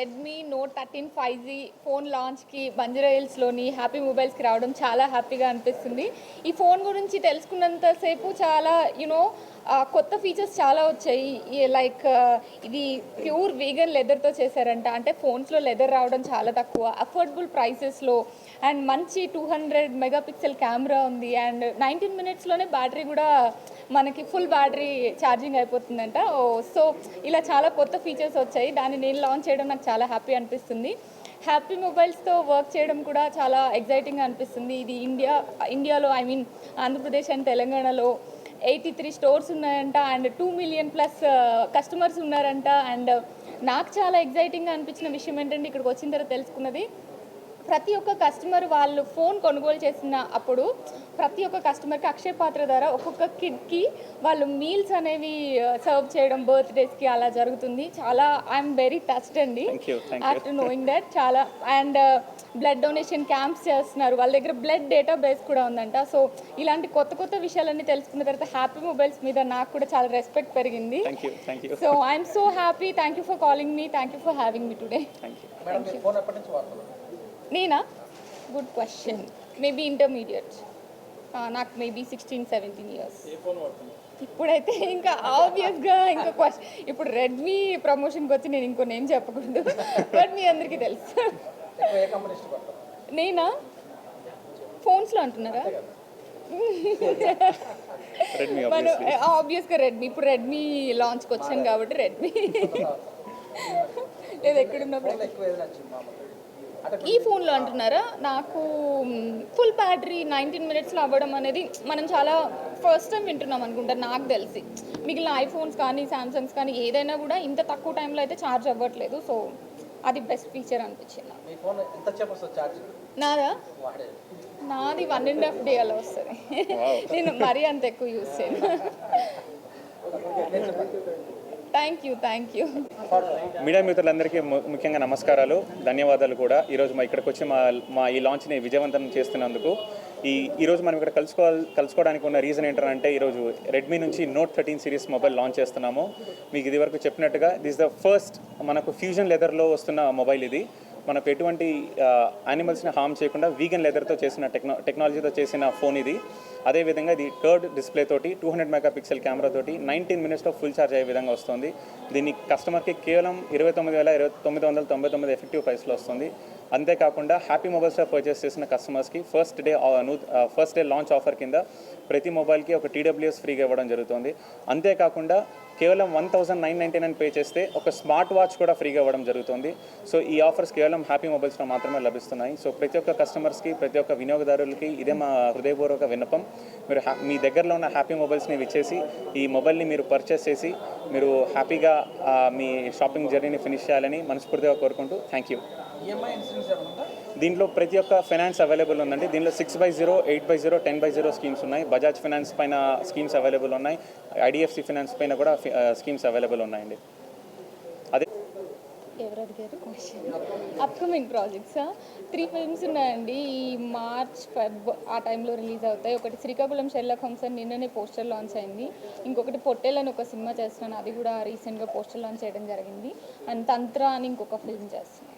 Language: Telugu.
Redmi note thirteen five G phone లాంచ్కి Banjara హిల్స్లోని హ్యాపీ మొబైల్స్కి రావడం చాలా హ్యాపీగా అనిపిస్తుంది. ఈ ఫోన్ గురించి తెలుసుకున్నంతసేపు చాలా యునో కొత్త ఫీచర్స్ చాలా వచ్చాయి. లైక్ ఇది ప్యూర్ వీగన్ లెదర్తో చేశారంట. అంటే ఫోన్స్లో లెదర్ రావడం చాలా తక్కువ. అఫోర్డబుల్ ప్రైసెస్లో అండ్ మంచి టూ హండ్రెడ్ మెగాపిక్సెల్ కెమెరా ఉంది. అండ్ నైన్టీన్ మినిట్స్లోనే బ్యాటరీ కూడా మనకి ఫుల్ బ్యాటరీ ఛార్జింగ్ అయిపోతుందంట. Oh, ఓ సో ఇలా చాలా కొత్త ఫీచర్స్ వచ్చాయి. దాన్ని నేను లాంచ్ చేయడం నాకు చాలా హ్యాపీ అనిపిస్తుంది. హ్యాపీ మొబైల్స్తో వర్క్ చేయడం కూడా చాలా ఎగ్జైటింగ్గా అనిపిస్తుంది. ఇది ఇండియా ఇండియాలో ఐ మీన్ ఆంధ్రప్రదేశ్ అండ్ తెలంగాణలో ఎయిటీ త్రీ స్టోర్స్ ఉన్నాయంట and two million plus customers ఉన్నారంట. అండ్ uh, నాకు చాలా ఎగ్జైటింగ్గా అనిపించిన విషయం ఏంటంటే ఇక్కడికి వచ్చిన తర్వాత తెలుసుకున్నది ప్రతి ఒక్క కస్టమర్ వాళ్ళు ఫోన్ కొనుగోలు చేసిన అప్పుడు ప్రతి ఒక్క కస్టమర్కి అక్షయ పాత్ర ద్వారా ఒక్కొక్క కిడ్కి వాళ్ళు మీల్స్ అనేవి సర్వ్ చేయడం బర్త్డేస్కి అలా జరుగుతుంది. చాలా ఐఎమ్ వెరీ టచ్డ్ అండి. ఆఫ్టర్ నోయింగ్ దట్ చాలా అండ్ బ్లడ్ డొనేషన్ క్యాంప్స్ చేస్తున్నారు. వాళ్ళ దగ్గర బ్లడ్ డేటా బేస్ కూడా ఉందంట. సో ఇలాంటి కొత్త కొత్త విషయాలన్నీ తెలుసుకున్న తర్వాత హ్యాపీ మొబైల్స్ మీద నాకు కూడా చాలా రెస్పెక్ట్ పెరిగింది. So I'm so happy. Thank you for calling me. Thank you for having me today. Thank you నేనా గుడ్ క్వశ్చన్ మేబీ ఇంటర్మీడియట్ నాకు మేబీ సిక్స్టీన్ సెవెంటీన్ ఇయర్స్ ఇప్పుడైతే ఇంకా ఆబ్వియస్గా ఇంకా క్వశ్చన్ ఇప్పుడు రెడ్మీ ప్రమోషన్కి వచ్చి నేను ఇంకో నేమ్ చెప్పకూడదు. బట్ మీ అందరికీ తెలుసు. నేనా ఫోన్స్లో అంటున్నారా? మనం ఆబ్వియస్గా రెడ్మీ ఇప్పుడు రెడ్మీ లాంచ్కి వచ్చాను కాబట్టి రెడ్మీ లేదు ఎక్కడున్నప్పుడు. ఈ ఫోన్లో అంటున్నారా? నాకు ఫుల్ బ్యాటరీ నైన్టీన్ మినిట్స్లో అవ్వడం అనేది మనం చాలా ఫస్ట్ టైం వింటున్నాం అనుకుంటా నాకు తెలిసి. మిగిలిన ఐఫోన్స్ కానీ శాంసంగ్స్ కానీ ఏదైనా కూడా ఇంత తక్కువ టైంలో అయితే ఛార్జ్ అవ్వట్లేదు. సో అది బెస్ట్ ఫీచర్ అనిపించింది నాదా? నాది వన్ అండ్ హాఫ్ డే అలా వస్తుంది. నేను మరీ అంత ఎక్కువ యూస్ చేయను. Thank you thank you. Media మిత్రులందరికీ ముఖ్యంగా నమస్కారాలు ధన్యవాదాలు కూడా. ఈరోజు మా ఇక్కడికి వచ్చి మా మా ఈ లాంచ్ని విజయవంతం చేస్తున్నందుకు. ఈ ఈరోజు మనం ఇక్కడ కలుసుకోవాలి కలుసుకోవడానికి ఉన్న రీజన్ ఏంటంటే ఈరోజు రెడ్మీ నుంచి note thirteen series mobile launch చేస్తున్నాము. మీకు ఇది వరకు చెప్పినట్టుగా దిస్ ద ఫస్ట్ మనకు ఫ్యూజన్ లెదర్లో వస్తున్న మొబైల్ ఇది. మనకు ఎటువంటి యానిమల్స్ని హామ్ చేయకుండా వీగన్ లెదర్తో చేసిన టెక్నా టెక్నాలజీతో చేసిన ఫోన్ ఇది. అదేవిధంగా ఇది థర్డ్ డిస్ప్లే తోటి two hundred megapixel camera తోటి నైన్టీన్ మినిట్స్లో ఫుల్ ఛార్జ్ అయ్యే విధంగా వస్తుంది. దీన్ని కస్టమర్కి కేవలం ఇరవై తొమ్మిది వేల ఇరవై తొమ్మిది వందల తొంభై తొమ్మిది ఎఫెక్టివ్ ప్రైస్లో వస్తుంది. అంతేకాకుండా హ్యాపీ మొబైల్స్లో పర్చేస్ చేసిన కస్టమర్స్కి first day first day launch offer కింద ప్రతి మొబైల్కి ఒక టీడబ్ల్యూఎస్ ఫ్రీగా ఇవ్వడం జరుగుతుంది. అంతేకాకుండా కేవలం one thousand nine ninety nine pay చేస్తే ఒక స్మార్ట్ వాచ్ కూడా ఫ్రీగా ఇవ్వడం జరుగుతుంది. సో ఈ ఆఫర్స్ కేవలం హ్యాపీ మొబైల్స్లో మాత్రమే లభిస్తున్నాయి. సో ప్రతి ఒక్క కస్టమర్స్కి ప్రతి ఒక్క వినియోగదారులకి ఇదే మా హృదయపూర్వక విన్నపం. మీరు మీ దగ్గరలో ఉన్న హ్యాపీ మొబైల్స్ని ఇచ్చేసి ఈ మొబైల్ని మీరు పర్చేస్ చేసి మీరు హ్యాపీగా మీ షాపింగ్ జర్నీని ఫినిష్ చేయాలని మనస్ఫూర్తిగా కోరుకుంటూ థ్యాంక్ యూ ఉందా? దీంట్లో ప్రతి ఒక్క ఫైనాన్స్ అవైలబుల్ ఉందండి. దీనిలో six by zero eight by zero ten by zero schemes ఉన్నాయి. బజాజ్ ఫైనాన్స్ పైన స్కీమ్స్ అవైలబుల్ ఉన్నాయి. ఐడిఎఫ్సి ఫైనాన్స్ పైన కూడా స్కీమ్స్ అవైలబుల్ ఉన్నాయండి. అదే అప్కమింగ్ ప్రాజెక్ట్స్ త్రీ ఫిల్మ్స్ ఉన్నాయండి. ఈ మార్చ్ ఫెబ్ ఆ టైంలో రిలీజ్ అవుతాయి. ఒకటి శ్రీకాకుళం షెర్లక్ హోమ్స్ అని నిన్ననే పోస్టర్ లాంచ్ అయింది. ఇంకొకటి పొట్టెల్ అని ఒక సినిమా చేస్తున్నాను. అది కూడా రీసెంట్గా పోస్టర్ లాంచ్ చేయడం జరిగింది. అండ్ తంత్ర అని ఇంకొక ఫిల్మ్ చేస్తున్నాను.